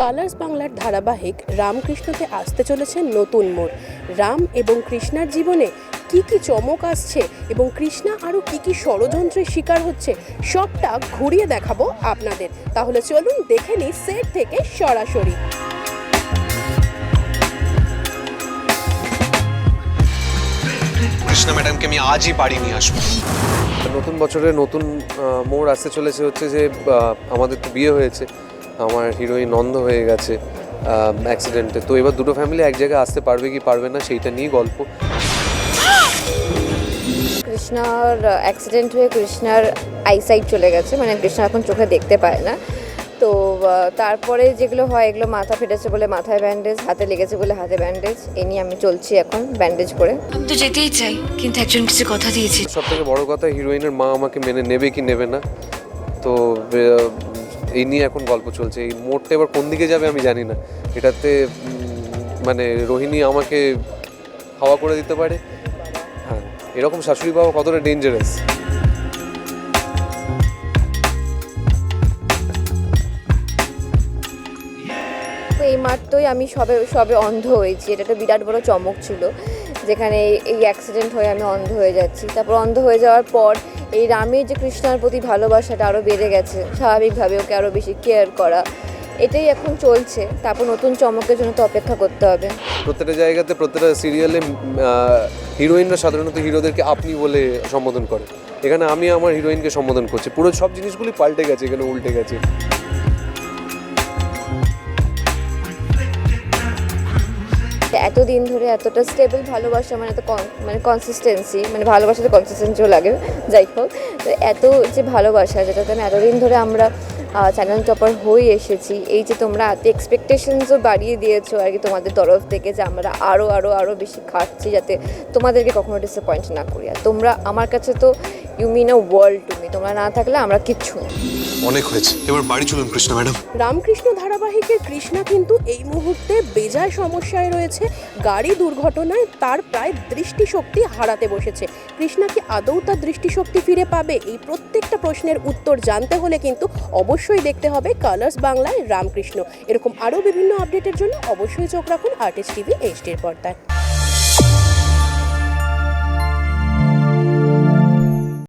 Colours বাংলার ধারাবাহিক রামকৃষ্ণতে আসতে চলেছে নতুন মোড়। রাম এবং কৃষ্ণার জীবনে কি কি চমক আসছে এবং কৃষ্ণা আরও কি কি ষড়যন্ত্রের শিকার হচ্ছে সবটা ঘুরিয়ে দেখাবো আপনাদের। তাহলে চলুন দেখে নিই সেট থেকে সরাসরি। কৃষ্ণা ম্যাডামকে আমি আজই বাড়ি নিয়ে আসব। নতুন বছরে নতুন মোড় আসতে চলেছে হচ্ছে যে আমাদের তো বিয়ে হয়েছে। আমার হিরোইন অন্ধ হয়ে গেছে অ্যাক্সিডেন্টে তো এবার দুটো ফ্যামিলি এক জায়গায় আসতে পারবে কি পারবে না সেইটা নিয়ে গল্প। কৃষ্ণার অ্যাক্সিডেন্ট হয়ে কৃষ্ণার আইসাইট চলে গেছে মানে কৃষ্ণা এখন চোখে দেখতে পায় না। তো তারপরে যেগুলো হয় এগুলো মাথা ফেটেছে বলে মাথায় ব্যান্ডেজ হাতে লেগেছে বলে হাতে ব্যান্ডেজ এ নিয়ে আমি চলছি এখন ব্যান্ডেজ করে। আমি তো যেতেই চাই কিন্তু একজন কিছু কথা দিয়েছি। সব থেকে বড় কথা হিরোইনের মা আমাকে মেনে নেবে কি নেবে না। তো এই নিয়ে এখন গল্প চলছে। এই মোড়টা এবার কোন দিকে যাবে আমি জানি না। এটাতে মানে রোহিণী আমাকে হাওয়া করে দিতে পারে। হ্যাঁ এরকম শাশুড়ি বাবা কতটা ডেঞ্জারাস এই মাত্রই আমি সবে সবে অন্ধ হয়েছি। এটা একটা বিরাট বড় চমক ছিল। যেখানে এই অ্যাক্সিডেন্ট হয়ে আমি অন্ধ হয়ে যাচ্ছি। তারপর অন্ধ হয়ে যাওয়ার পর এই রামের যে কৃষ্ণার প্রতি ভালোবাসাটা আরও বেড়ে গেছে, স্বাভাবিকভাবে ওকে আরও বেশি কেয়ার করা, এটাই এখন চলছে। তারপর নতুন চমকের জন্য তো অপেক্ষা করতে হবে। প্রত্যেকটা জায়গাতে প্রত্যেকটা সিরিয়ালে হিরোইনরা সাধারণত হিরোদেরকে আপনি বলে সম্বোধন করে। এখানে আমি আমার হিরোইনকে সম্বোধন করছি। পুরো সব জিনিসগুলি পাল্টে গেছে, এখানে উল্টে গেছে। এতদিন ধরে এতটা স্টেবল ভালোবাসা মানে এত মানে কনসিস্টেন্সি মানে ভালোবাসাতে কনসিস্টেন্সিও লাগে। যাই হোক, তো এত যে ভালোবাসা, যেটাতে আমি এতদিন ধরে আমরা চ্যানেল টপার হয়ে এসেছি, এই যে তোমরা এত এক্সপেকটেশনসও বাড়িয়ে দিয়েছ আর কি তোমাদের তরফ থেকে যে আমরা আরও আরও আরও বেশি খাচ্ছি, যাতে তোমাদেরকে কখনো ডিসঅ্যাপয়েন্ট না করি। আর তোমরা আমার কাছে তো you mean a world to me তোমরা না থাকলে আমরা কিচ্ছু না। অনেক হয়েছে। এবার বাড়ি চলুন কৃষ্ণা ম্যাডাম। রামকৃষ্ণ ধারাবাহিকের কৃষ্ণা কিন্তু এই মুহূর্তে বেজায় সমস্যায় রয়েছে। গাড়ি দুর্ঘটনায় তার প্রায় দৃষ্টিশক্তি হারাতে বসেছে। কৃষ্ণা কি আদৌ তার দৃষ্টিশক্তি ফিরে পাবে? এই প্রত্যেকটা প্রশ্নের উত্তর জানতে হলে কিন্তু অবশ্যই দেখতে হবে কালার্স বাংলায় রামকৃষ্ণ। এরকম আরও বিভিন্ন আপডেটের জন্য অবশ্যই চোখ রাখুন আর্টিস্ট টিভি এইচডির পর্দায়।